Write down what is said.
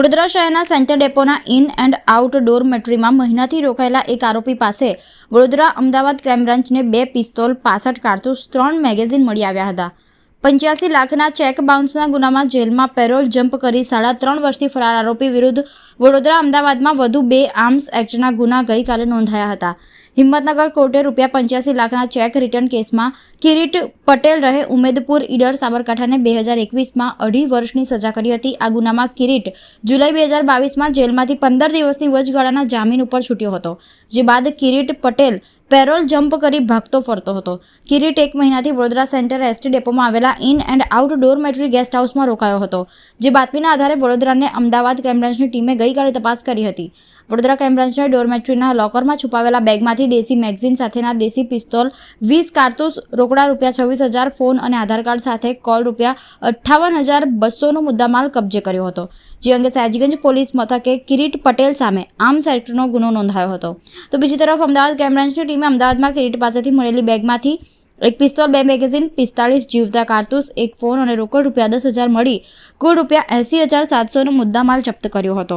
વડોદરા શહેરના સેન્ટર ડેપોના in and out ડોરમેટરીમાં મહિનાથી રોકાયેલા એક આરોપી પાસે વડોદરા અમદાવાદ ક્રાઇમ બ્રાન્ચને બે પિસ્તોલ, પાસઠ કારતૂસ, ત્રણ મેગેઝિન મળી આવ્યા હતા. પંચ્યાસી લાખના ચેક બાઉન્સના ગુનામાં જેલમાં પેરોલ જમ્પ કરી સાડા ત્રણ વર્ષથી ફરાર આરોપી વિરુદ્ધ વડોદરા અમદાવાદમાં વધુ બે આર્મ્સ એક્ટના ગુના ગઈકાલે નોંધાયા હતા. હિંમતનગર કોર્ટે રૂપિયા પંચ્યાસી લાખના ચેક રિટર્ન કેસમાં કિરીટ પટેલ રહે ઉમેદપુર ઈડર સાબરકાંઠાને બે હજાર એકવીસમાં અઢી વર્ષની સજા કરી હતી. આ ગુનામાં કિરીટ જુલાઈ બે હજાર બાવીસમાં જેલમાંથી પંદર દિવસની વચગાળાના જામીન ઉપર છૂટ્યો હતો, જે બાદ કિરીટ પટેલ પેરોલ જમ્પ કરી ભાગતો ફરતો હતો. કિરીટ એક મહિનાથી વડોદરા સેન્ટર એસટી ડેપોમાં આવેલા in and out dormitory guest હાઉસમાં રોકાયો હતો, જે બાતમીના આધારે વડોદરાને અમદાવાદ ક્રાઇમ બ્રાન્ચની ટીમે ગઈકાલે તપાસ કરી હતી. વડોદરા ક્રાઇમ બ્રાન્ચના ડોરમેટ્રીના લોકરમાં છુપાવેલા બેગમાંથી દેશી મેગઝીન સાથેના દેશી પિસ્તોલ, વીસ કારતૂસ, રોકડા રૂપિયા છવ્વીસ હજાર ફોન અને આધાર કાર્ડ સાથે કોલ રૂપિયા અઠ્ઠાવન હજાર બસોનો મુદ્દામાલ કબજે કર્યો હતો. જે અંગે સયાજીગંજ પોલીસ મથકે કિરીટ પટેલ સામે આર્મ્સ એક્ટનો ગુનો નોંધાયો હતો. તો બીજી તરફ અમદાવાદ ક્રાઇમ બ્રાન્ચની ટીમે અમદાવાદમાં કિરીટ પાસેથી મળેલી બેગમાંથી એક પિસ્તોલ, બે મેગેઝિન, પિસ્તાળીસ જીવતા કારતૂસ, એક ફોન અને રોકડ રૂપિયા દસ હજાર મળી કુલ રૂપિયા એંસી હજાર સાતસોનો મુદ્દામાલ જપ્ત કર્યો હતો.